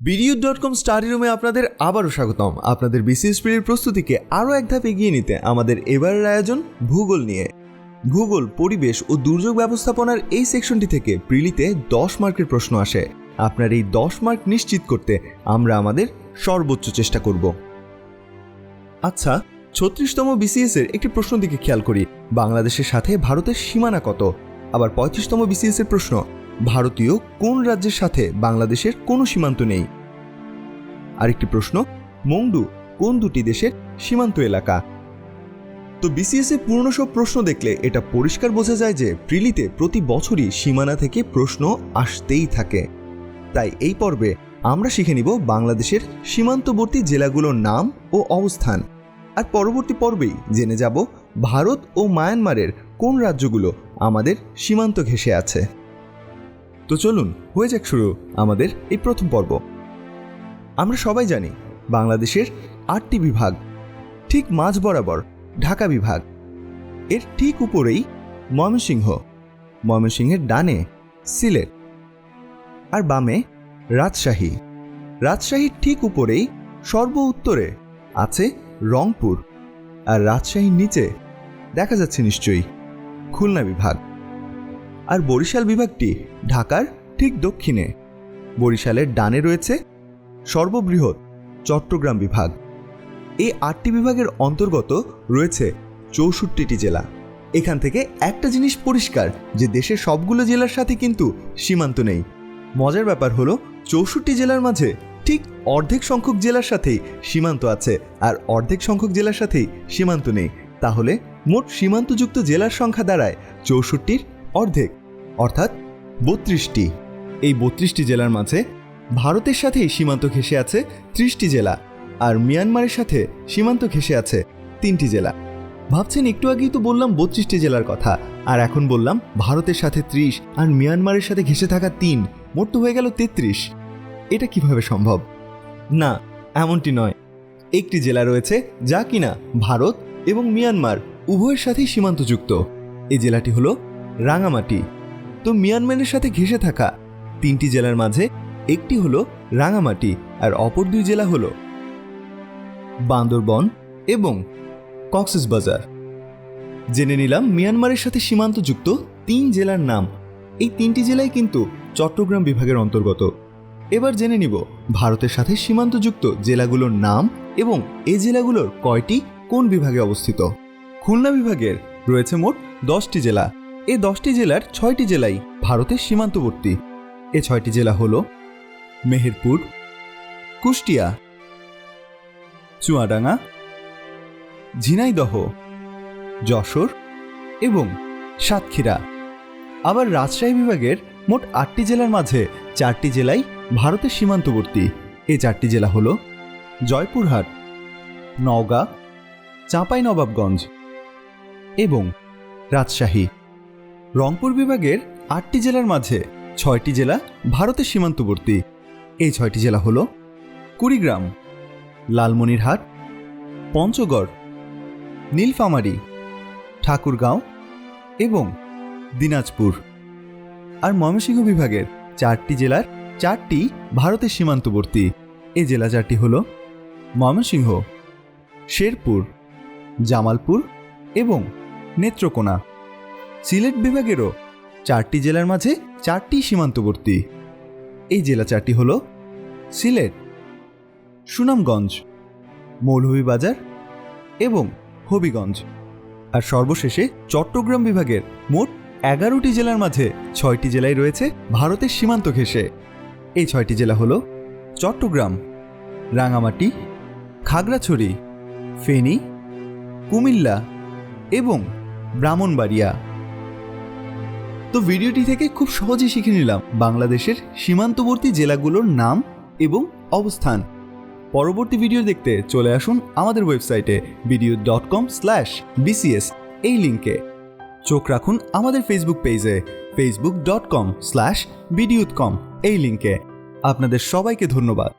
বিডিউ dot com study রুমে আপনাদের আবারও স্বাগতম। আপনাদের বিসিএস পিরিয়ড প্রস্তুতিকে আরও এক ধাপ এগিয়ে নিতে আমাদের এবারের আয়োজন ভূগোল নিয়ে। ভূগোল, পরিবেশ ও দুর্যোগ ব্যবস্থাপনার এই সেকশনটি থেকে প্রিলিতে দশ মার্কের প্রশ্ন আসে। আপনার এই দশ মার্ক নিশ্চিত করতে আমরা আমাদের সর্বোচ্চ চেষ্টা করব। আচ্ছা ছত্রিশতম বিসিএস এর একটি প্রশ্ন দিকে খেয়াল করি। বাংলাদেশের সাথে ভারতের সীমানা কত? আবার পঁয়ত্রিশতম বিসিএস এর প্রশ্ন ভারতীয় কোন রাজ্যের সাথে বাংলাদেশের কোনো সীমান্ত নেই? আরেকটি প্রশ্ন, মংডু কোন দুটি দেশের সীমান্ত এলাকা? তো বিসিএস এর পূর্ণ সব প্রশ্ন দেখলে এটা পরিষ্কার বোঝা যায় যে প্রিলিতে প্রতি বছরই সীমানা থেকে প্রশ্ন আসতেই থাকে। তাই এই পর্বে আমরা শিখে নিব বাংলাদেশের সীমান্তবর্তী জেলাগুলোর নাম ও অবস্থান। আর পরবর্তী পর্বেই জেনে যাব ভারত ও মায়ানমারের কোন রাজ্যগুলো আমাদের সীমান্ত ঘেঁষে আছে। তো চলুন, হয়ে যাক শুরু আমাদের এই প্রথম পর্ব। আমরা সবাই জানি বাংলাদেশের আটটি বিভাগ, ঠিক মাঝ বরাবর ঢাকা বিভাগ। এর ঠিক উপরেই ময়মনসিংহ, ময়মনসিংহের ডানে সিলেট, আর বামে রাজশাহী। রাজশাহীর ঠিক উপরেই সর্ব উত্তরে আছে রংপুর, আর রাজশাহীর নিচে দেখা যাচ্ছে নিশ্চয়ই খুলনা বিভাগ। আর বরিশাল বিভাগটি ঢাকার ঠিক দক্ষিণে। বরিশালের ডানে রয়েছে সর্ববৃহৎ চট্টগ্রাম বিভাগ। এই আটটি বিভাগের অন্তর্গত রয়েছে চৌষট্টিটি জেলা। এখান থেকে একটা জিনিস পরিষ্কার, যে দেশের সবগুলো জেলার সাথে কিন্তু সীমান্ত নেই। মজার ব্যাপার হলো, চৌষট্টি জেলার মাঝে ঠিক অর্ধেক সংখ্যক জেলার সাথেই সীমান্ত আছে, আর অর্ধেক সংখ্যক জেলার সাথেই সীমান্ত নেই। তাহলে মোট সীমান্তযুক্ত জেলার সংখ্যা দাঁড়ায় চৌষট্টির অর্ধেক। অর্থাৎ বত্রিশটি। এই বত্রিশটি জেলার মাঝে ভারতের সাথেই সীমান্ত ঘেঁষে আছে ত্রিশটি জেলা আর মিয়ানমারের সাথে সীমান্ত ঘেঁষে আছে তিনটি জেলা। ভাবছেন একটু আগেই তো বললাম বত্রিশটি জেলার কথা, আর এখন বললাম ভারতের সাথে ত্রিশ আর মিয়ানমারের সাথে ঘেঁষে থাকা তিন, মোট তো হয়ে গেল তেত্রিশ। এটা কীভাবে সম্ভব? না, এমনটি নয়। একটি জেলা রয়েছে যা কিনা ভারত এবং মিয়ানমার উভয়ের সাথেই সীমান্তযুক্ত। এই জেলাটি হলো রাঙামাটি। মিয়ানমারের সাথে ঘেঁষে থাকা। তিনটি জেলার মাঝে একটি হলো রাঙামাটি আর অপর দুই জেলা হলো বান্দরবন এবং কক্সবাজার জেনে নিলাম মিয়ানমারের সাথে সীমান্ত যুক্ত তিন জেলার নাম। এই তিনটি জেলাই কিন্তু চট্টগ্রাম বিভাগের অন্তর্গত। এবার জেনে নিব ভারতের সাথে সীমান্তযুক্ত জেলাগুলোর নাম এবং এই জেলাগুলোর কয়টি কোন বিভাগে অবস্থিত। খুলনা বিভাগের রয়েছে মোট দশটি জেলা। এই দশটি জেলার ছয়টি জেলাই ভারতের সীমান্তবর্তী। এ ছয়টি জেলা হল মেহেরপুর, কুষ্টিয়া, চুয়াডাঙ্গা, ঝিনাইদহ, যশোর এবং সাতক্ষীরা। আবার রাজশাহী বিভাগের মোট আটটি জেলার মাঝে চারটি জেলাই ভারতের সীমান্তবর্তী। এ চারটি জেলা হল জয়পুরহাট, নওগাঁ, চাঁপাইনবাবগঞ্জ এবং রাজশাহী। রংপুর বিভাগের আটটি জেলার মাঝে ছয়টি জেলা ভারতের সীমান্তবর্তী। এই ছয়টি জেলা হল কুড়িগ্রাম, লালমনিরহাট, পঞ্চগড়, নীলফামারী, ঠাকুরগাঁও এবং দিনাজপুর। আর ময়মনসিংহ বিভাগের চারটি জেলার চারটি ভারতের সীমান্তবর্তী। এই জেলা চারটি হল ময়মনসিংহ, শেরপুর, জামালপুর এবং নেত্রকোনা। সিলেট বিভাগেরও চারটি জেলার মাঝে চারটি সীমান্তবর্তী। এই জেলা চারটি হল সিলেট, সুনামগঞ্জ, মৌলভীবাজার এবং হবিগঞ্জ। আর সর্বশেষে চট্টগ্রাম বিভাগের মোট এগারোটি জেলার মাঝে ছয়টি জেলায় রয়েছে ভারতের সীমান্ত ঘেঁষে। এই ছয়টি জেলা হল চট্টগ্রাম, রাঙামাটি, খাগড়াছড়ি, ফেনী, কুমিল্লা এবং ব্রাহ্মণবাড়িয়া। তো ভিডিওটি থেকে খুব সহজেই শিখে নিলাম বাংলাদেশের সীমান্তবর্তী জেলাগুলোর নাম এবং অবস্থান। পরবর্তী ভিডিও দেখতে চলে আসুন আমাদের ওয়েবসাইটে video dot com slash BCS এই লিঙ্কে চোখ রাখুন আমাদের ফেসবুক পেজে ফেসবুক ডট কম স্ল্যাশ বিডিউৎ কম এই লিঙ্কে আপনাদের সবাইকে ধন্যবাদ।